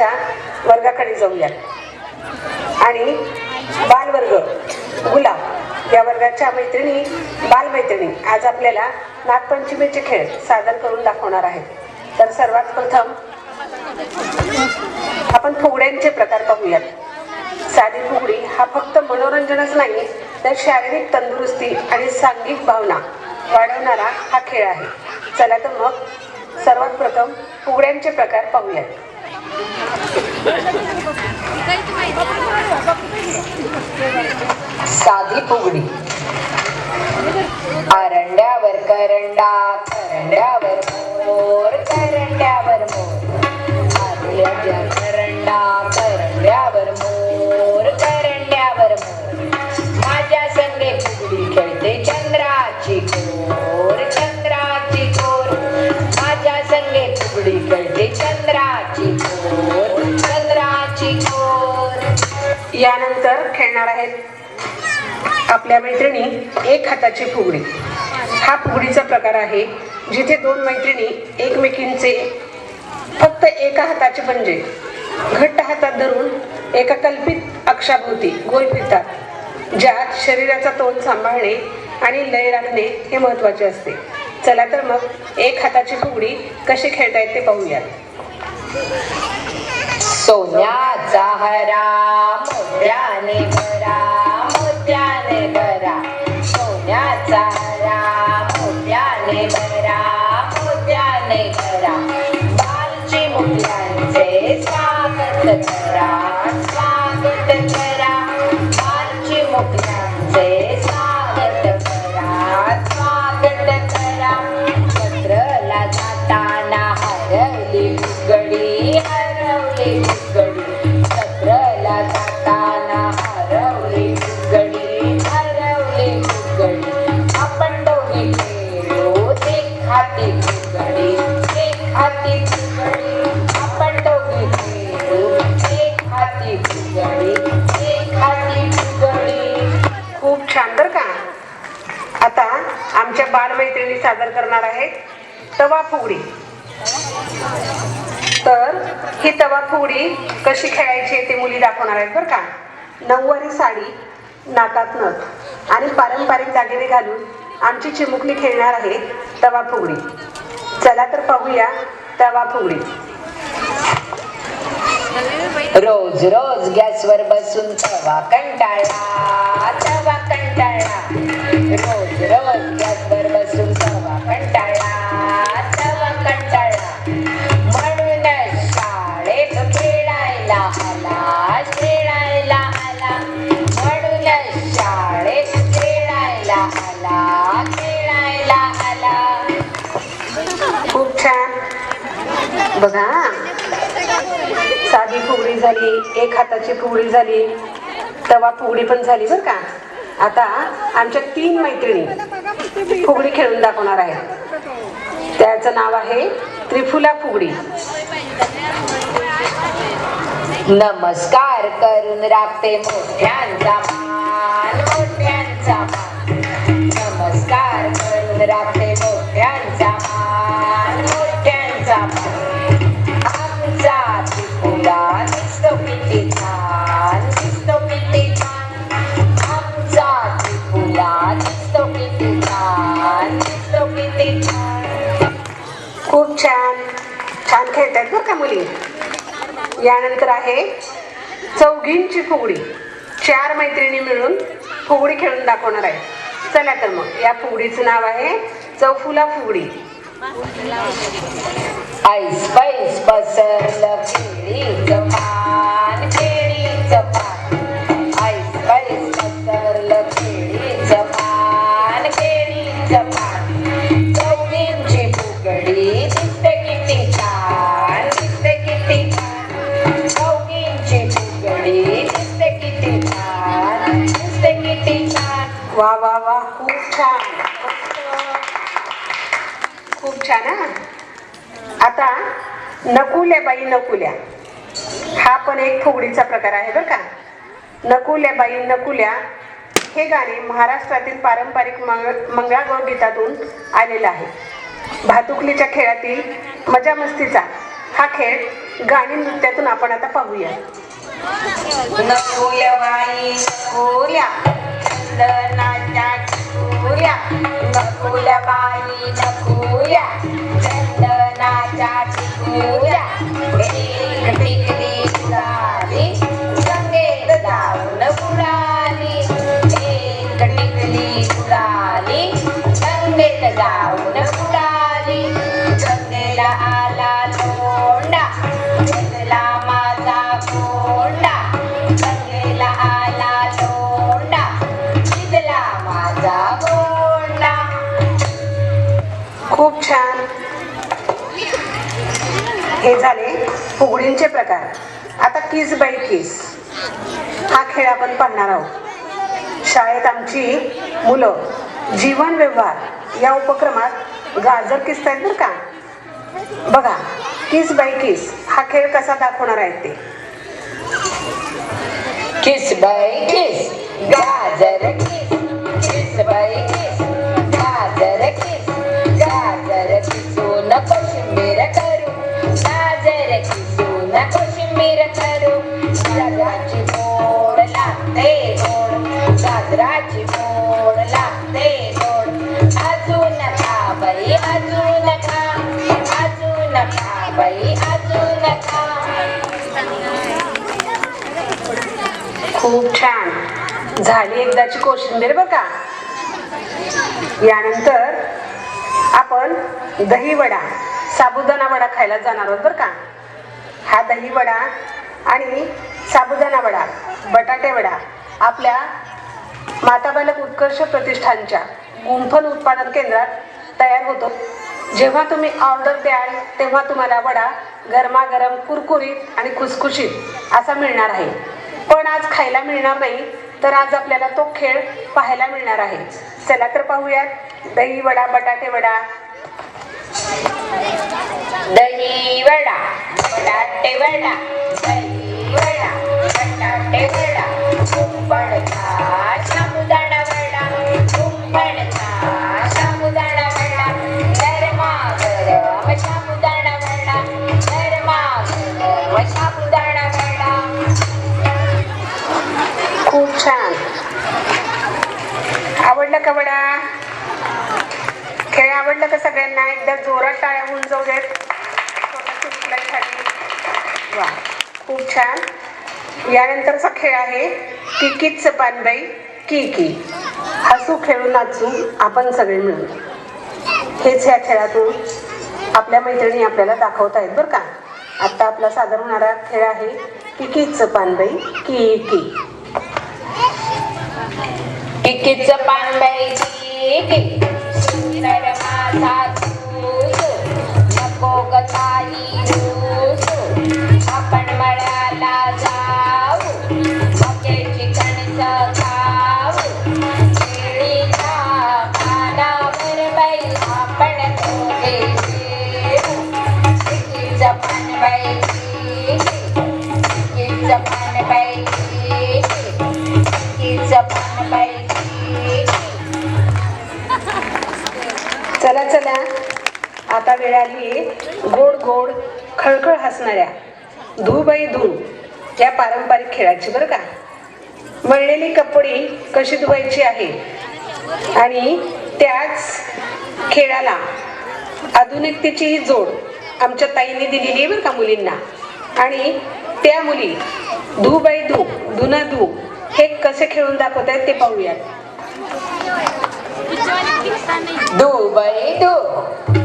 वर्गाच्या वर्गाकडे जाऊया. आणि बालवर्ग गुलाब या वर्गाच्या मैत्रिणी बालमैत्रिणी आज आपल्याला नागपंचमीचे खेळ सादर करून दाखवणार आहेत. तर सर्वात प्रथम आपण फुगड्यांचे प्रकार पाहूयात. साधी फुगडी हा फक्त मनोरंजनच नाही तर शारीरिक तंदुरुस्ती आणि सांघिक भावना वाढवणारा हा खेळ आहे. चला तर मग सर्वात प्रथम फुगड्यांचे प्रकार पाहूयात. साधी फुगडी. आरंड्यावर करंडा करंड्यावर मोर करंड्यावर मोर. आरंड्याच्या करंडा करंड्यावर यानंतर खेळणार आहेत आपल्या मैत्रिणी एक हाताची फुगडी. हा फुगडीचा प्रकार आहे जिथे दोन मैत्रिणी एकमेकींचे फक्त एका हाताचे पंजे घट्ट हातात धरून एका कल्पित अक्षाभोवती गोल फिरतात ज्यात शरीराचा तोल सांभाळणे आणि लय राखणे हे महत्त्वाचे असते. चला तर मग एक हाताची फुगडी कशी खेळता येते पाहूयात. सोन्याचा हरा मोत्याने भरा मोत्याने भरा. सोन्याचा हरा मोत्याने भरा मोत्याने भरा. बालची मुलांचे स्वागत करा. आमच्या बालमैत्रिणी सादर करणार आहेत. तवा फुगडी. तर ही तवा फुगडी कशी खेळायची ते मुली दाखवणार आहेत बरं का. नऊवारी साडी नाकात नथ आणि पारंपरिक दागिने घालून आमची चिमुकली खेळणार आहे तवा फुगडी. चला तर पाहूया तवा फुगडी. रोज रोज गॅसवर बसून तवा कंटाळा. खूप छान. बघा. साधी फुगडी झाली एक हाताची फुगडी झाली तवा फुगडी पण झाली बरं का. आता आमच्या तीन मैत्रिणी फुगडी खेळून दाखवणार आहे त्याचं नाव आहे त्रिफुला फुगडी. नमस्कार करून राखते मोठ्यांचा खेळतात बरं का मुली? यानंतर आहे चौघींची फुगडी. चार मैत्रिणी मिळून फुगडी खेळून दाखवणार आहे चला तर मग या फुगडीचं नाव आहे चौफुला फुगडी. ऐस पैस पसरलं नकुल्या बाई नकुल्या. हा पण एक फुगडीचा प्रकार आहे बरं का. नकुल्या बाई नकुल्या हे गाणे महाराष्ट्रातील पारंपरिक मंग मंगळागौर गीतातून आलेलं आहे. भातुकलीच्या खेळातील मजा मस्तीचा हा खेळ गाणी नृत्यातून आपण आता पाहूया. नकुल्या बाई नकुल्या. चंदनाच्या टिकुल्या बाई नकुल्या. चंदनाच्या टिकुल्या एक टिकली उडाली हे झाले फुगडींचे प्रकार. आता किस बाय किस? हा खेळ आपण पाहणार आहोत. शाळेत आमची मुलं जीवन व्यवहार या उपक्रमात गाजर किसतायत बरं का? बघा किस बाय किस? हा खेळ कसा दाखवणार आहेत ते? किस बाय किस? गाजर किस? किस बाय किस? कोशिंबीर करू गाजराची मोड लागते गोड गाजराची मोड लागते गोड अजून खा बाई अजून खा अजून खा बाई अजून खा खूप छान. झाली एकदाची कोशिंबीर बघा. यानंतर आपण दही वडा साबुदाणा वडा खायला जाणार आहोत बरं का? हा दही वडा आणि साबुदाणा वडा बटाटे वडा आपल्या माताबालक उत्कर्ष प्रतिष्ठानच्या गुंफण उत्पादन केंद्रात तयार होतो. जेव्हा तुम्ही ऑर्डर द्याल तेव्हा तुम्हाला वडा गरमागरम कुरकुरीत आणि खुसखुशीत असा मिळणार आहे. पण आज खायला मिळणार नाही तर आज आपल्याला तो खेळ पाहायला मिळणार आहे. चला तर पाहूयात. दही वडा बटाटे वडा. दही वडा बटाटे वडा. दही वडा बटाटे वडा. कुंपणचा साबुदाणा वडा. कुंपणचा साबुदाणा वडा. गरमा गरम साबुदाणा वडा. गरमा गरम साबुदाणा वडा. खूप छान. आवडलं का वडा? खेळ आवडलं का सगळ्यांना? एकदा जोरात टाळ्या होऊन जाऊ देत. वा. खूप छान. यानंतरचा खेळ आहे किकीच पानबाई की की हसू खेळून नाचू आपण सगळे मिळून. हेच ह्या खेळातून आपल्या मैत्रिणी आपल्याला दाखवत आहेत बरं का? आत्ता आपला सादर होणारा खेळ आहे किकीच पानबाई की की किकीच पानबाई की नको गताई आपण मळ्याला जाऊ. मक्याची कणस खाऊ. केळीच्या पानावर बाई आपण दोघे खेळू. किकीच पान बाई किकीच पान बाई किकीच पान बाई चला चला. आता वेळ आली. गोड गोड खळखळ हसणाऱ्या. धू बाई धू या पारंपरिक खेळाची बरं का? वळलेली कपडी कशी धुवायची आहे? आणि त्याच खेळाला आधुनिकतेची ही जोड आमच्या ताईने दिलेली आहे बरं का मुलींना. आणि त्या मुली धू बाई धू धुना धू हे कसे खेळून दाखवत आहेत ते पाहूयात. दुबई धू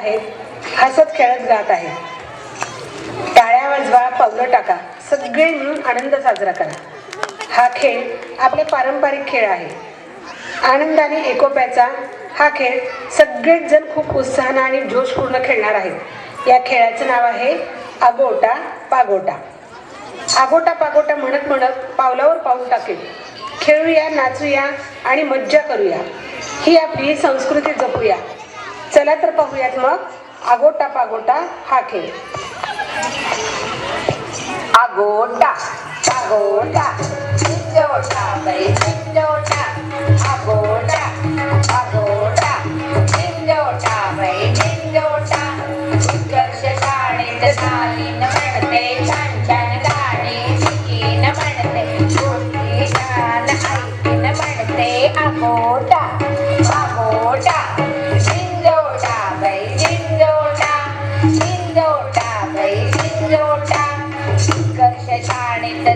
आहेत हसत खेळत गात आहेत. टाळ्या वाजवा पावलं टाका सगळे मिळून आनंद साजरा करा. हा खेळ आपले पारंपरिक खेळ आहे. आनंदाने एकोप्याचा हा खेळ सगळेच जण खूप उत्साहानं आणि जोशपूर्ण खेळणार आहेत. या खेळाचं नाव आहे आगोटा पागोटा. आगोटा पागोटा म्हणत म्हणत पावलावर पाऊल टाकेल. खेळूया नाचूया आणि मज्जा करूया. ही आपली संस्कृती जपूया. चला तर पाहूयात मग. आगोटा पागोटा हा खेळ आगोटा आगोटा चिंजोटा बाई चिंजोटा आगोटा आगोटा चिंजोटा बाई चिंजोटा उत्कर्ष शाळेत चालीन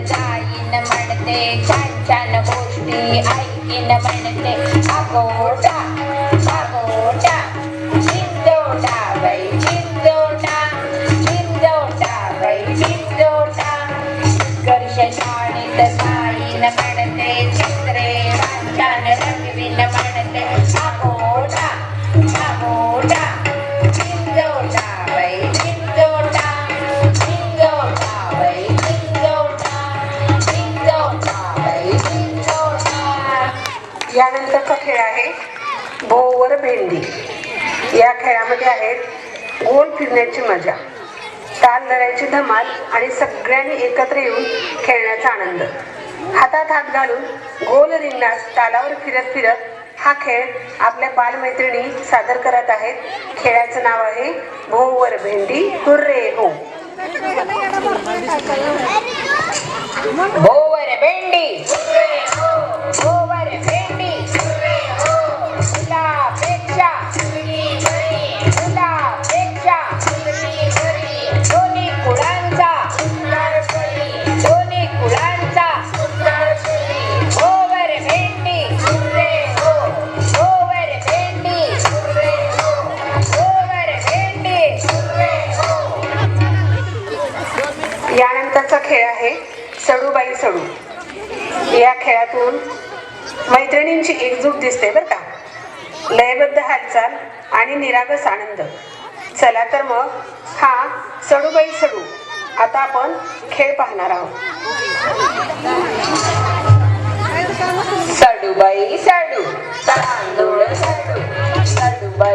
जाईन म्हणते छान छान गोष्टी ऐकीन म्हणते अगोटा अगोटा चिंजोटा बाई चिंजोटा चिंजोटा बाई चिंजोटा उत्कर्ष शाळेत जाईन म्हणते चित्रे छान रंगवीन म्हणते भेंडी या खेळामध्ये आहेत गोल फिरण्याची मजा ताल लढायची धमाल आणि सगळ्यांनी एकत्र येऊन खेळण्याचा आनंद हातात हात घालून गोल रिंगणास तालावर फिरत फिरत हा खेळ आपल्या बालमैत्रिणी सादर करत आहेत खेळाचं नाव आहे भोवर भेंडी हुर्रे हो भोवर भेंडी आहे सडूबाई सडू. या खेळातून मैत्रिणींची एकजूट दिसते बरं का. लयबद्ध हालचाल आणि निरागस आनंद. चला तर मग हा सडूबाई सडू. आता आपण खेळ पाहणार आहोत. सडूबाई सडू. तांदूळ सडूबाई